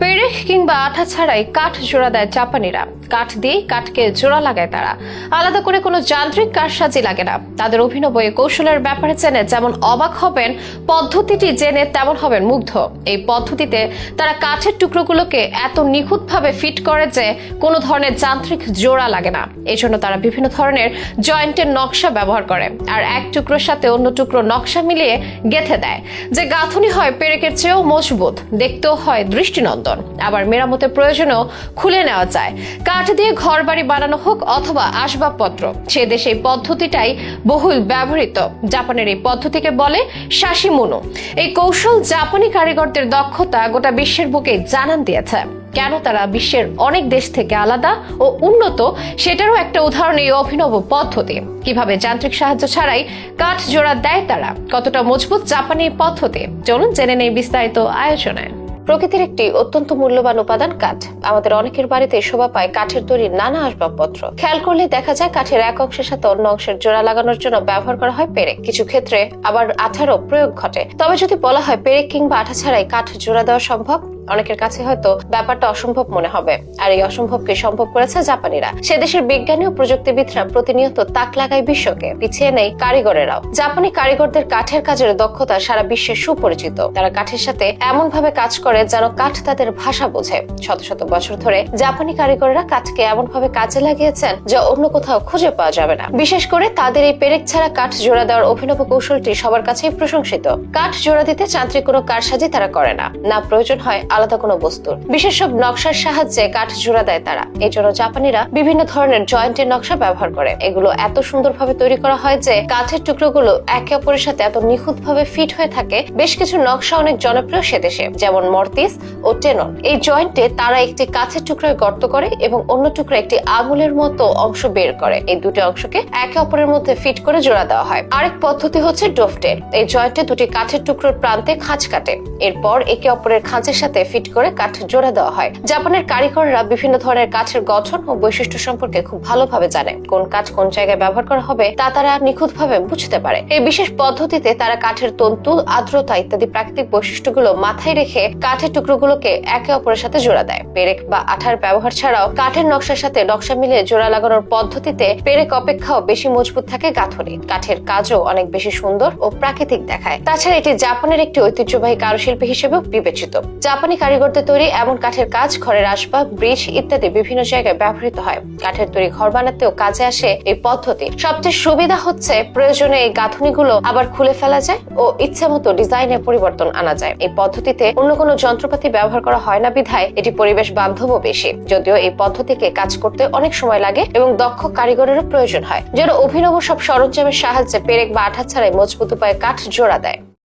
পেরেক কিংবা আঠা ছাড়াই কাঠ জোড়া দেয় চাপানিরা কাঠ দিয়ে কাঠকে জোড়া লাগায় তারা। আলাদা করে কোনো যান্ত্রিক কারসাজি লাগে না। তাদের অভিনব এই কৌশলের ব্যাপারে জেনে যেমন অবাক হবেন, পদ্ধতিটি জেনে তেমন হবেন মুগ্ধ। এই পদ্ধতিতে তারা কাঠের টুকরোগুলোকে এত নিখুঁতভাবে ফিট করে যে কোনো ধরনের যান্ত্রিক জোড়া লাগে না। এই জন্য তারা বিভিন্ন ধরনের জয়েন্টের নকশা ব্যবহার করে আর এক টুকরোর সাথে অন্য টুকরো নকশা মিলিয়ে গেথে দেয়, যে গাঁথুনি হয় পেরেকের চেয়েও মজবুত, দেখতেও হয় দৃষ্টিনন্দন। আবার মেরামতের প্রয়োজনেও খুলে নেওয়া যায়। কাঠ দিয়ে ঘর বাড়ি বানানো হোক অথবা আসবাবপত্র, সে দেশে পদ্ধতিটাই বহুল ব্যবহৃত। জাপানের এই পদ্ধতিকে বলে শাসিমুনো এই কৌশল জাপানি কারিগরদের দক্ষতা গোটা বিশ্বের বুকে জানান দিয়েছে। কেন তারা বিশ্বের অনেক দেশ থেকে আলাদা ও উন্নত, সেটারও একটা উদাহরণ এই অভিনব পদ্ধতি। কীভাবে যান্ত্রিক সাহায্য ছাড়াই কাঠ জোড়া দেয় তারা? কতটা মজবুত জাপানি পদ্ধতি? চলুন জেনে নেই বিস্তারিত আয়োজনে। প্রকৃতির একটি অত্যন্ত মূল্যবান উপাদান কাঠ। আমাদের অনেকের বাড়িতে শোভা পায় কাঠের তৈরি নানা আসবাবপত্র। খেয়াল করলে দেখা যায় কাঠের এক অংশের সাথে অন্য অংশের জোড়া লাগানোর জন্য ব্যবহার করা হয় পেরেক। কিছু ক্ষেত্রে আবার আঠারও প্রয়োগ ঘটে। তবে যদি বলা হয় পেরেক কিংবা আঠা ছাড়াই কাঠ জোড়া দেওয়া সম্ভব অনেকের কাছে হয়তো ব্যাপারটা অসম্ভব মনে হবে। আর এই অসম্ভবকে সম্ভব করেছে জাপানিরা। সে দেশের বিজ্ঞানী ও প্রযুক্তিবিদরা প্রতিনিয়ত তাক লাগায় বিশ্বকে, পিছিয়ে নেই কারিগরেরাও। জাপানি কারিগরদের কাঠের কাজের দক্ষতা সারা বিশ্বে সুপরিচিত। তারা কাঠের সাথে এমন ভাবে কাজ করে যেন কাঠ তাদের ভাষা বোঝে। শত শত বছর ধরে জাপানি কারিগররা কাঠকে এমন ভাবে কাজে লাগিয়েছেন যা অন্য কোথাও খুঁজে পাওয়া যাবে না। বিশেষ করে তাদের এই পেরেক ছাড়া কাঠ জোড়া দেওয়ার অভিনব কৌশলটি সবার কাছেই প্রশংসিত। কাঠ জোড়া দিতে যান্ত্রিক কোনো কারসাজি তারা করে না। না প্রয়োজন হয় আলাদা কোনো বস্তুর। বিশেষ সব নকশার সাহায্যে কাঠ জোড়া দেয় তারা। এই জন্য জাপানিরা বিভিন্ন ধরনের জয়েন্টের নকশা ব্যবহার করে। এগুলো এত সুন্দরভাবে তৈরি করা হয় যে কাঠের টুকরোগুলো একে অপরের সাথে এত নিখুঁত ভাবে ফিট হয়ে থাকে। বেশ কিছু নকশা অনেক জনপ্রিয় সে দেশে, যেমন মর্তিস ও টেনন। এই জয়েন্টে তারা একটি কাঠের টুকরোয় গর্ত করে এবং অন্য টুকরো একটি আঙুলের মতো অংশ বের করে। এই দুটি অংশকে একে অপরের মধ্যে ফিট করে জোড়া দেওয়া হয়। আরেক পদ্ধতি হচ্ছে ডোফটেল এই জয়েন্টে দুটি কাঠের টুকরোর প্রান্তে খাঁজ কাটে। এরপর একে অপরের খাঁজের সাথে ফিট করে কাঠ জোড়া দেওয়া হয়। জাপানের কারিগররা বিভিন্ন ধরনের কাঠের গঠন ও বৈশিষ্ট্য সম্পর্কে খুব ভালোভাবে জানে। কোন কাঠ কোন জায়গায় ব্যবহার করা হবে তা তারা নিখুঁতভাবে বুঝতে পারে। এই বিশেষ পদ্ধতিতে তারা কাঠের তন্তু আর্দ্রতা ইত্যাদি প্রাকৃতিক বৈশিষ্ট্যগুলো মাথায় রেখে কাঠের টুকরোগুলোকে একে অপরের সাথে জোড়া দেয়। পেরেক বা আঠার ব্যবহার ছাড়াও কাঠের নকশার সাথে নকশা মিলিয়ে জোড়া লাগানোর পদ্ধতিতে পেরেক অপেক্ষাও বেশি মজবুত থাকে গাঁথনি কাঠের কাজও অনেক বেশি সুন্দর ও প্রাকৃতিক দেখায়। তাছাড়া এটি জাপানের একটি ঐতিহ্যবাহী কারুশিল্পী হিসেবেও বিবেচিত। জাপানি কারিগরদের তৈরি এমন কাঠের কাজ, ঘরের আসবাব, ব্রিজ ইত্যাদি বিভিন্ন জায়গায় ব্যবহৃত হয়। কাঠের তৈরি ঘর বানাতেও কাজে আসে এই পদ্ধতি। সবচেয়ে সুবিধা হচ্ছে প্রয়োজনে এই গাঁথনিগুলো আবার খুলে ফেলা যায় ও ইচ্ছে মতো ডিজাইনে পরিবর্তন আনা যায়। এই পদ্ধতিতে অন্য কোনো যন্ত্রপাতি ব্যবহার করা হয় না বিধায় এটি পরিবেশ বান্ধবও বেশি। যদিও এই পদ্ধতিকে কাজ করতে অনেক সময় লাগে এবং দক্ষ কারিগরেরও প্রয়োজন হয়, যেন অভিনব সব সরঞ্জামের সাহায্যে পেরেক বা আঠা ছাড়াই মজবুত উপায়ে কাঠ জোড়া দেয়।